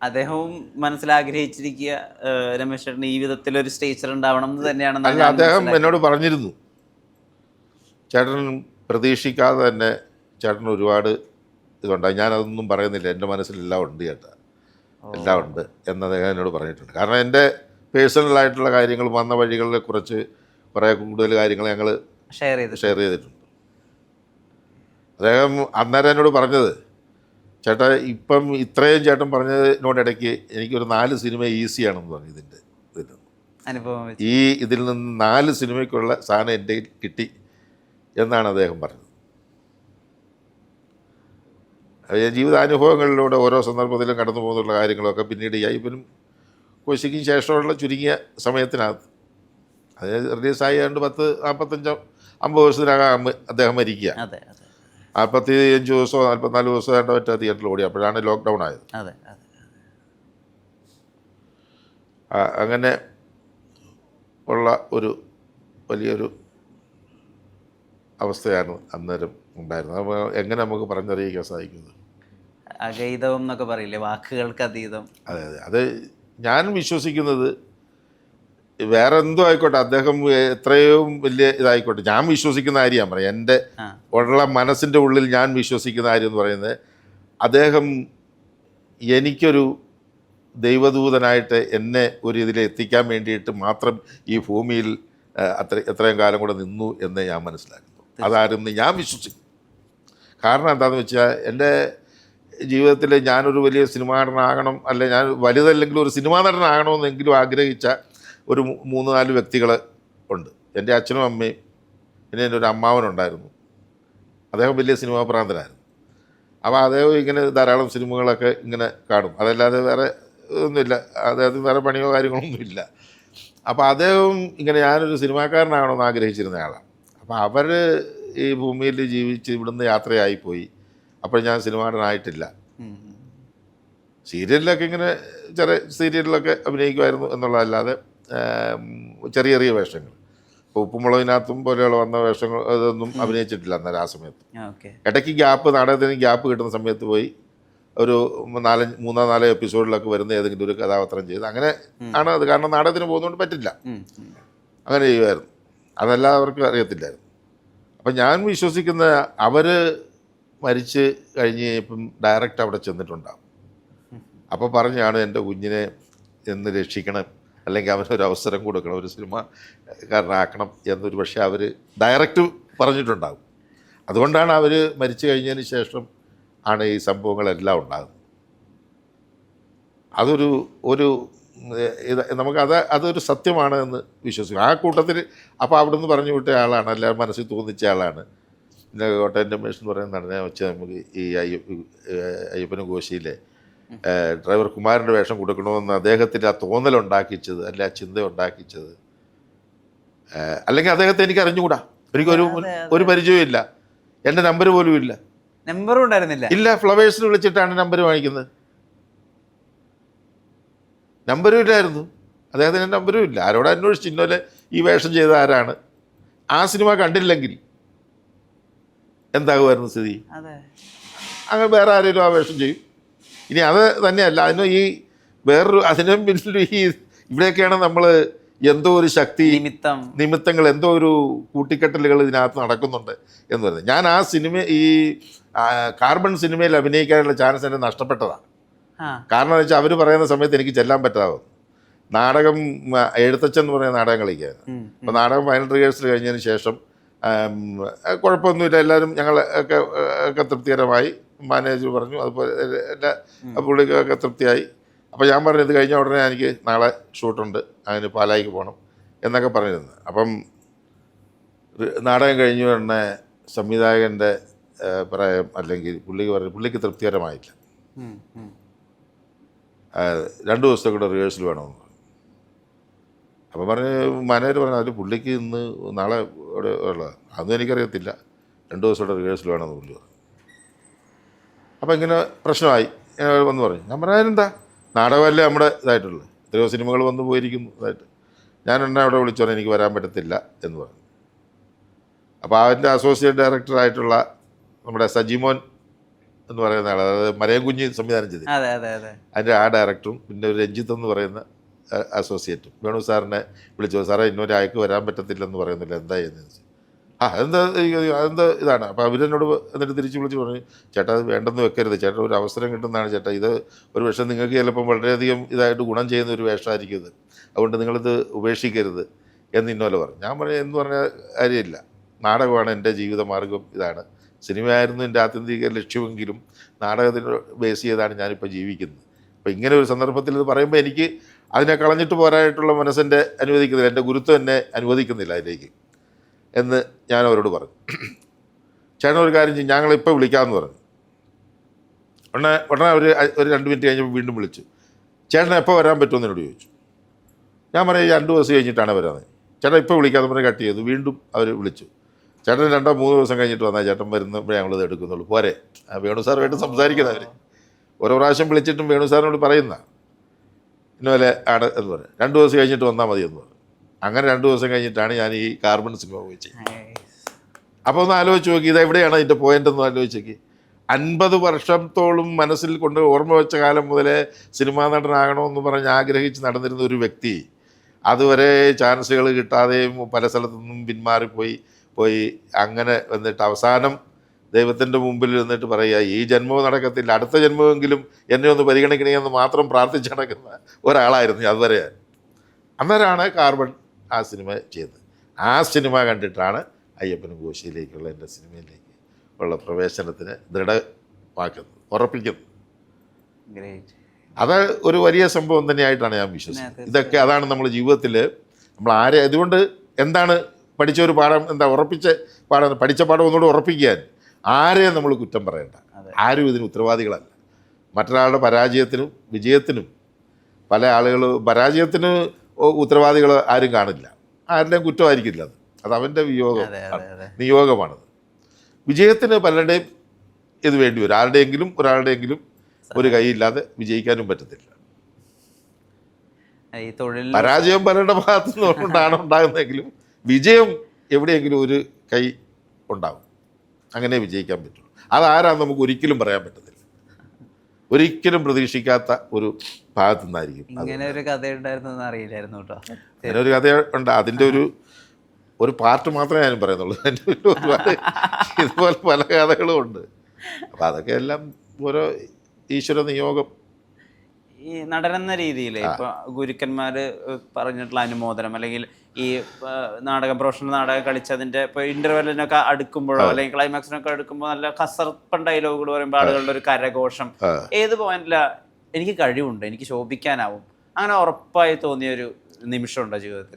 അദ്ദേഹവും മനസ്സിലാഗ്രഹിച്ചിരിക്കുക രമേശ് ചേട്ടൻ ഈ വിധത്തിൽ ഒരു സ്റ്റേച്ചർ ഉണ്ടാവണം എന്ന് തന്നെയാണ് അല്ല അദ്ദേഹം എന്നോട് പറഞ്ഞിരുന്നു. ചേട്ടൻ പ്രതീക്ഷിക്കാതെ തന്നെ ചേട്ടൻ ഒരുപാട് ഇതുണ്ടായി ഞാനതൊന്നും പറയുന്നില്ല. എന്റെ മനസ്സിലെല്ലാം ഉണ്ട് ചേട്ടാ. എല്ലാം ഉണ്ട് എന്ന് അദ്ദേഹം എന്നോട് പറഞ്ഞിട്ടുണ്ട്. കാരണം എന്റെ പേഴ്സണലായിട്ടുള്ള കാര്യങ്ങൾ വന്ന വഴികളെ കുറിച്ച് കുറേ കൂടുതൽ കാര്യങ്ങൾ ഞങ്ങൾ ഷെയർ ചെയ്ത് ഷെയർ ചെയ്തിട്ടുണ്ട്. അദ്ദേഹം അന്നേരം എന്നോട് പറഞ്ഞത് ചേട്ടാ ഇപ്പം ഇത്രയും ചേട്ടൻ പറഞ്ഞതിനോടിടയ്ക്ക് എനിക്കൊരു നാല് സിനിമ ഈസിയാണെന്ന് പറഞ്ഞു ഇതിന്റെ ഇതിൽ അനുഭവം ഈ ഇതിൽ നിന്ന് നാല് സിനിമയ്ക്കുള്ള സാധനം എന്റെ കിട്ടി എന്നാണ് അദ്ദേഹം പറഞ്ഞത്. ജീവിതാനുഭവങ്ങളിലൂടെ ഓരോ സന്ദർഭത്തിലും കടന്നു പോകുന്നുള്ള കാര്യങ്ങളൊക്കെ പിന്നീട് ഈ അയ്യപ്പനും കോശിക്കും ശേഷമുള്ള ചുരുങ്ങിയ സമയത്തിനകത്ത്. അത് റിലീസായി രണ്ട് പത്ത് നാൽപ്പത്തഞ്ചോ അമ്പത് വർഷത്തിനകം അദ്ദേഹം മരിക്കുക. അതെ അതെ. നാൽപ്പത്തി അഞ്ച് ദിവസമോ നാൽപ്പത്തിനാല് ദിവസമോ വേണ്ട പറ്റാ തിയേറ്ററിൽ ഓടി. അപ്പോഴാണ് ലോക്ക്ഡൗൺ ആയത്. അതെ അതെ അങ്ങനെ ഉള്ള ഒരു വലിയൊരു അവസ്ഥയാണ് അന്നേരം ഉണ്ടായിരുന്നത്. അപ്പോൾ എങ്ങനെ നമുക്ക് പറഞ്ഞറിയിക്കാൻ സാധിക്കുന്നത്? അഗൈതം എന്നൊക്കെ പറയില്ലേ? വാക്കുകൾക്ക് അതീതം. അതെ അതെ. അത് ഞാൻ വിശ്വസിക്കുന്നത് വേറെ എന്തോ ആയിക്കോട്ടെ. അദ്ദേഹം എത്രയും വലിയ ഇതായിക്കോട്ടെ. ഞാൻ വിശ്വസിക്കുന്ന കാര്യം പറയാം. എന്റെ ഉള്ള മനസ്സിന്റെ ഉള്ളിൽ ഞാൻ വിശ്വസിക്കുന്ന കാര്യം എന്ന് പറയുന്നത് അദ്ദേഹം എനിക്കൊരു ദൈവദൂതനായിട്ട് എന്നെ ഒരു ഇതിൽ എത്തിക്കാൻ വേണ്ടിയിട്ട് മാത്രം ഈ ഭൂമിയിൽ അത്ര എത്രയും കാലം കൂടെ നിന്നു എന്ന് ഞാൻ മനസ്സിലാക്കുന്നു. അതായിരുന്നു ഞാൻ വിശ്വസിക്കുന്നു. കാരണം എന്താണെന്ന് വെച്ചാൽ എന്റെ ജീവിതത്തിൽ ഞാനൊരു വലിയ സിനിമാ നടനാകണം അല്ലെ ഞാൻ വലുതല്ലെങ്കിലും ഒരു സിനിമാ നടനാകണമെന്നെങ്കിലും ആഗ്രഹിച്ച ഒരു മൂന്ന് നാല് വ്യക്തികൾ ഉണ്ട്. എന്റെ അച്ഛനും അമ്മയും പിന്നെ എന്റെ ഒരു അമ്മാവനുണ്ടായിരുന്നു. അദ്ദേഹം വലിയ സിനിമാ പ്രാന്തനായിരുന്നു. അപ്പോൾ അദ്ദേഹം ഇങ്ങനെ ധാരാളം സിനിമകളൊക്കെ ഇങ്ങനെ കാണും. അതല്ലാതെ വേറെ ഒന്നുമില്ല. അദ്ദേഹത്തിന് വേറെ പണിയോ കാര്യങ്ങളൊന്നുമില്ല അപ്പോൾ അദ്ദേഹം ഇങ്ങനെ ഞാനൊരു സിനിമാക്കാരനാകണമെന്ന് ആഗ്രഹിച്ചിരുന്ന ആളാണ്. അപ്പോൾ അവർ ഈ ഭൂമിയിൽ ജീവിച്ച് ഇവിടുന്ന് യാത്രയായിപ്പോയി. അപ്പോൾ ഞാൻ സിനിമാടനായിട്ടില്ല. സീരിയലിലൊക്കെ ഇങ്ങനെ ചെറിയ സീരിയലിലൊക്കെ അഭിനയിക്കുമായിരുന്നു എന്നുള്ളതല്ലാതെ ചെറിയ ചെറിയ വേഷങ്ങൾ. ഇപ്പോൾ ഉപ്പുമുളകിനകത്തും പോലെയുള്ള വന്ന വേഷങ്ങൾ അതൊന്നും അഭിനയിച്ചിട്ടില്ല അന്നേരം ആ സമയത്ത്. ഇടയ്ക്ക് ഗ്യാപ്പ് നാടകത്തിന് ഗ്യാപ്പ് കിട്ടുന്ന സമയത്ത് പോയി ഒരു നാലഞ്ച് മൂന്നോ നാലോ എപ്പിസോഡിലൊക്കെ വരുന്ന ഏതെങ്കിലും ഒരു കഥാപാത്രം ചെയ്ത് അങ്ങനെ ആണ് അത് കാരണം നാടകത്തിന് പോകുന്നതുകൊണ്ട് പറ്റില്ല. അങ്ങനെ ചെയ്യുമായിരുന്നു. അതെല്ലാവർക്കും അറിയത്തില്ലായിരുന്നു. അപ്പം ഞാൻ വിശ്വസിക്കുന്ന അവർ മരിച്ച് കഴിഞ്ഞ് ഇപ്പം ഡയറക്റ്റ് അവിടെ ചെന്നിട്ടുണ്ടാകും അപ്പോൾ പറഞ്ഞാണ് എന്റെ കുഞ്ഞിനെ എന്ന് രക്ഷിക്കണം. അല്ലെങ്കിൽ അവനൊരു അവസരം കൊടുക്കണം ഒരു സിനിമ കാരനാക്കണം എന്നൊരു പക്ഷേ അവർ ഡയറക്റ്റ് പറഞ്ഞിട്ടുണ്ടാകും അതുകൊണ്ടാണ് അവർ മരിച്ചു കഴിഞ്ഞതിന് ശേഷം ആണ് ഈ സംഭവങ്ങളെല്ലാം ഉണ്ടാകുന്നത്. അതൊരു ഒരു നമുക്ക് അത് അതൊരു സത്യമാണ് എന്ന് വിശ്വസിക്കും. ആ കൂട്ടത്തിൽ അപ്പോൾ അവിടെ നിന്ന് പറഞ്ഞു വിട്ട ആളാണ് എല്ലാവരും മനസ്സിൽ തോന്നിച്ച ആളാണ്. പിന്നെ കോട്ടയം രമേഷ് എന്ന് പറയുന്ന നടനെ വെച്ച് നമുക്ക് ഈ അയ്യപ്പ അയ്യപ്പനും കോശിയിലെ ഡ്രൈവർ കുമാരന്റെ വേഷം കൊടുക്കണമെന്ന് അദ്ദേഹത്തിന്റെ ആ തോന്നലുണ്ടാക്കിച്ചത് അല്ലെ ആ ചിന്ത ഉണ്ടാക്കിച്ചത് അല്ലെങ്കിൽ അദ്ദേഹത്തെ എനിക്ക് അറിഞ്ഞുകൂടാ? എനിക്കൊരു. ഒരു പരിചയവും ഇല്ല. എന്റെ നമ്പർ പോലും ഇല്ല. നമ്പറും ഉണ്ടായിരുന്നില്ല. ഇല്ല ഫ്ലവേഴ്സിൽ വിളിച്ചിട്ടാണ് നമ്പർ വാങ്ങിക്കുന്നത്. നമ്പരും ഇല്ലായിരുന്നു. അദ്ദേഹത്തിന് നമ്പരും ഇല്ല. ആരോട് അന്വേഷിച്ചു ഇന്നലെ ഈ വേഷം ചെയ്ത ആരാണ്? ആ സിനിമ കണ്ടില്ലെങ്കിൽ എന്താകുമായിരുന്നു സ്ഥിതി? അങ്ങനെ വേറെ ആരെങ്കിലും ആ വേഷം ചെയ്യും? ഇനി അത് തന്നെയല്ല അതിന് ഈ വേറൊരു അതിനും പിന്നിൽ ഈ ഇവിടെയൊക്കെയാണ് നമ്മൾ എന്തോ ഒരു ശക്തി നിമിത്തം. നിമിത്തങ്ങൾ എന്തോ ഒരു കൂട്ടിക്കെട്ടലുകൾ ഇതിനകത്ത് നടക്കുന്നുണ്ട് എന്ന് പറയുന്നത്. ഞാൻ ആ സിനിമ ഈ കാർബൺ സിനിമയിൽ അഭിനയിക്കാനുള്ള ചാൻസ് എന്നെ നഷ്ടപ്പെട്ടതാണ്. കാരണം എന്ന് വെച്ചാൽ അവർ പറയുന്ന സമയത്ത് എനിക്ക് ചെല്ലാൻ പറ്റാതെ നാടകം എഴുത്തച്ഛൻ എന്ന് പറയുന്ന നാടകം കളിക്കുകയാണ് അപ്പോൾ നാടകം ഫൈനൽ റിഹേഴ്സൽ കഴിഞ്ഞതിന് ശേഷം കുഴപ്പമൊന്നുമില്ല. എല്ലാവരും ഞങ്ങൾ ഒക്കെ ഒക്കെ തൃപ്തികരമായി. മാനേജർ പറഞ്ഞു അതുപോലെ എല്ലാ പുള്ളിക്കൊക്കെ തൃപ്തിയായി. അപ്പോൾ ഞാൻ പറഞ്ഞു ഇത് കഴിഞ്ഞ ഉടനെ എനിക്ക് നാളെ ഷൂട്ടുണ്ട് അതിന് പാലായിക്ക് പോകണം എന്നൊക്കെ പറഞ്ഞിരുന്നു. അപ്പം നാടകം കഴിഞ്ഞ ഉടനെ സംവിധായകന്റെ പ്രായം അല്ലെങ്കിൽ പുള്ളിക്ക് പറഞ്ഞു പുള്ളിക്ക് തൃപ്തികരമായില്ല. രണ്ട് ദിവസത്തെ കൂടെ റിഹേഴ്സൽ വേണമെന്ന് പറഞ്ഞു. അപ്പം പറഞ്ഞ് മാനേജർ പറഞ്ഞു അതിൽ പുള്ളിക്ക് ഇന്ന് നാളെ ഇവിടെ അതും എനിക്കറിയത്തില്ല. രണ്ട് ദിവസം കൂടെ റിഹേഴ്സൽ വേണമെന്ന് പുള്ളി പറഞ്ഞു. അപ്പോൾ ഇങ്ങനെ പ്രശ്നമായി. വന്ന് പറഞ്ഞു ഞാൻ പറഞ്ഞാൽ എന്താ? നാടകമല്ലേ നമ്മുടെ ഇതായിട്ടുള്ളത് എത്രയോ സിനിമകൾ വന്നു പോയിരിക്കുന്നു ഇതായിട്ട്. ഞാൻ എന്നെ അവിടെ വിളിച്ചു പറഞ്ഞു എനിക്ക് വരാൻ പറ്റത്തില്ല എന്ന് പറഞ്ഞു. അപ്പോൾ അതിന്റെ അസോസിയേറ്റ് ഡയറക്ടറായിട്ടുള്ള നമ്മുടെ സജിമോൻ എന്ന് പറയുന്ന ആൾ അതായത് മരയം കുഞ്ഞ് സംവിധാനം ചെയ്തു അതെ അതെ അതെ. അതിന്റെ ആ ഡയറക്ടറും പിന്നെ ഒരു രഞ്ജിത്ത് എന്ന് പറയുന്ന അസോസിയേറ്റും വേണു സാറിനെ വിളിച്ചു സാറേ ഇന്നൊരു അയക്ക് വരാൻ പറ്റത്തില്ലെന്ന് പറയുന്നില്ല. എന്താ ചെയ്യുന്നത്. ആ അതെന്താ അതെന്താ ഇതാണ്? അപ്പോൾ അവരെന്നോട് എന്നിട്ട് തിരിച്ച് വിളിച്ച് പറഞ്ഞു ചേട്ടാ അത് വേണ്ടെന്ന് വെക്കരുത്. ചേട്ടാ ഒരു അവസരം കിട്ടുന്നതാണ് ചേട്ടാ. ഇത് ഒരു പക്ഷേ നിങ്ങൾക്ക് ചിലപ്പം വളരെയധികം ഇതായിട്ട് ഗുണം ചെയ്യുന്ന ഒരു വേഷമായിരിക്കും ഇത്. അതുകൊണ്ട് നിങ്ങളിത് ഉപേക്ഷിക്കരുത്. എന്ന് ഇന്നോലെ പറഞ്ഞു. ഞാൻ പറഞ്ഞു എന്ന് പറഞ്ഞ കാര്യമില്ല. നാടകമാണ് എന്റെ ജീവിത മാർഗം ഇതാണ്. സിനിമയായിരുന്നു എന്റെ ആത്യന്തിക ലക്ഷ്യമെങ്കിലും നാടകത്തിന് ബേസ് ചെയ്താണ് ഞാനിപ്പോൾ ജീവിക്കുന്നത്. അപ്പോൾ ഇങ്ങനെ ഒരു സന്ദർഭത്തിൽ ഇത് പറയുമ്പോൾ എനിക്ക് അതിനെ കളഞ്ഞിട്ട് പോരായിട്ടുള്ള മനസ്സിന്റെ അനുവദിക്കുന്നില്ല. എന്റെ ഗുരുത്വം എന്നെ അനുവദിക്കുന്നില്ല അതിലേക്ക്. എന്ന് ഞാൻ അവരോട് പറഞ്ഞു. ചേട്ടൻ ഒരു കാര്യം ചെയ്യും ഞങ്ങളിപ്പോൾ വിളിക്കാമെന്ന് പറഞ്ഞു. ഉടനെ ഉടനെ അവർ ഒരു രണ്ട് മിനിറ്റ് കഴിഞ്ഞപ്പോൾ വീണ്ടും വിളിച്ചു ചേട്ടൻ എപ്പോൾ വരാൻ പറ്റുമെന്ന് എന്നോട് ചോദിച്ചു. ഞാൻ പറഞ്ഞു രണ്ട് ദിവസം കഴിഞ്ഞിട്ടാണ് വരാമെന്ന് ചേട്ടൻ ഇപ്പോൾ വിളിക്കാമെന്ന് പറഞ്ഞ് കട്ട് ചെയ്തു വീണ്ടും അവർ വിളിച്ചു. ചേട്ടൻ രണ്ടോ മൂന്ന് ദിവസം കഴിഞ്ഞിട്ട് വന്നാൽ ചേട്ടൻ വരുന്നപ്പോഴേ ഞങ്ങളിത് എടുക്കുന്നുള്ളൂ. പോരെ. വേണു സാറുമായിട്ട് സംസാരിക്കുന്നത് അവർ ഓരോ പ്രാവശ്യം വിളിച്ചിട്ടും വേണു സാറിനോട് പറയുന്ന. ഇന്നലെ ആണ് എന്ന് പറഞ്ഞു രണ്ട് ദിവസം കഴിഞ്ഞിട്ട് വന്നാൽ മതി എന്ന് പറഞ്ഞു. അങ്ങനെ രണ്ട് ദിവസം കഴിഞ്ഞിട്ടാണ് ഞാൻ ഈ കാർബൺ സിനിമ പോയി ചെയ്തത്. അപ്പോൾ ഒന്ന് ആലോചിച്ച് നോക്കി ഇത് എവിടെയാണ് അതിന്റെ പോയിന്റ് എന്ന് ആലോചിച്ച് നോക്കി. അൻപത് വർഷത്തോളം മനസ്സിൽ കൊണ്ട് ഓർമ്മ വെച്ച കാലം മുതലേ സിനിമാ നടനാകണമെന്ന് പറഞ്ഞ് ആഗ്രഹിച്ച് നടന്നിരുന്ന ഒരു വ്യക്തി അതുവരെ ചാൻസുകൾ കിട്ടാതെയും പല സ്ഥലത്തു നിന്നും പിന്മാറിപ്പോയി പോയി അങ്ങനെ വന്നിട്ട് അവസാനം ദൈവത്തിന്റെ മുമ്പിൽ നിന്നിട്ട് പറയുക ഈ ജന്മവും നടക്കത്തില്ല അടുത്ത ജന്മമെങ്കിലും എന്നെ ഒന്ന് പരിഗണിക്കണേ എന്ന് മാത്രം പ്രാർത്ഥിച്ച് നടക്കുന്ന ഒരാളായിരുന്നു അതുവരെ. അന്നേരാണ് അന്നേരമാണ് കാർബൺ ആ സിനിമ ചെയ്തത്. ആ സിനിമ കണ്ടിട്ടാണ് അയ്യപ്പനും കോശിയിലേക്കുള്ള എന്റെ സിനിമയിലേക്ക് ഉള്ള പ്രവേശനത്തിന് ദൃഢമാക്കുന്നത് ഉറപ്പിക്കുന്നത്. അത് ഒരു വലിയ സംഭവം തന്നെയായിട്ടാണ് ഞാൻ വിശ്വസിക്കുന്നത്. ഇതൊക്കെ അതാണ് നമ്മൾ ജീവിതത്തിൽ നമ്മൾ ആരെ അതുകൊണ്ട് എന്താണ് പഠിച്ച ഒരു പാഠം എന്താ ഉറപ്പിച്ച പാഠം പഠിച്ച പാഠം ഒന്നുകൂടെ ഉറപ്പിക്കാൻ ആരെയും നമ്മൾ കുറ്റം പറയണ്ട. ആരും ഇതിന് ഉത്തരവാദികളല്ല. മറ്റൊരാളുടെ പരാജയത്തിനും വിജയത്തിനും പല ആളുകൾ പരാജയത്തിന് ഉത്തരവാദികൾ ആരും കാണില്ല. ആരുടെയും കുറ്റമായിരിക്കില്ല അത്. അത് അവന്റെ വിയോഗം. നിയോഗമാണത്. വിജയത്തിന് പലരുടെയും ഇത് വേണ്ടി വരും. ആരുടെയെങ്കിലും ഒരാളുടെയെങ്കിലും ഒരു കൈയില്ലാതെ വിജയിക്കാനും പറ്റത്തില്ല. ഈ തൊഴിൽ പരാജയം പലരുടെ ഭാഗത്തു നിന്നുകൊണ്ടാണ് ഉണ്ടാകുന്നതെങ്കിലും വിജയം എവിടെയെങ്കിലും ഒരു കൈ ഉണ്ടാകും അങ്ങനെ വിജയിക്കാൻ പറ്റുള്ളൂ. അതാരാന്ന് നമുക്ക് ഒരിക്കലും പറയാൻ പറ്റത്തില്ല. ഒരിക്കലും പ്രതീക്ഷിക്കാത്ത ഒരു ഭാഗത്തു നിന്നായിരിക്കും. ഇങ്ങനെ ഒരു കഥ ഉണ്ടായിരുന്നു അറിയില്ലായിരുന്നു കേട്ടോ. അങ്ങനെ ഒരു കഥ ഉണ്ട്. അതിന്റെ ഒരു ഒരു പാർട്ട് മാത്രമേ ഞാനും പറയുന്നുള്ളൂ. ഒരു ഒരുപാട് ഇതുപോലെ പല കഥകളും ഉണ്ട്. അപ്പം അതൊക്കെ എല്ലാം ഓരോ ഈശ്വര നിയോഗം. ഈ നടനെന്ന രീതിയിൽ ഇപ്പൊ ഗുരുക്കന്മാര് പറഞ്ഞിട്ടുള്ള അനുമോദനം അല്ലെങ്കിൽ ഈ നാടകം പ്രൊഫഷണൽ നാടകം കളിച്ചതിന്റെ ഇപ്പൊ ഇന്റർവെല്ലിനൊക്കെ അടുക്കുമ്പോഴോ അല്ലെങ്കിൽ ക്ലൈമാക്സിനൊക്കെ അടുക്കുമ്പോ നല്ല കസർപ്പൻ ഡയലോഗുകൾ പറയുമ്പോൾ ആളുകളുടെ ഒരു കരഘോഷം. ഏത് പോയിന്റില എനിക്ക് കഴിവുണ്ട് എനിക്ക് ശോഭിക്കാനാവും. അങ്ങനെ ഉറപ്പായി തോന്നിയ ഒരു നിമിഷമുണ്ടോ ജീവിതത്തിൽ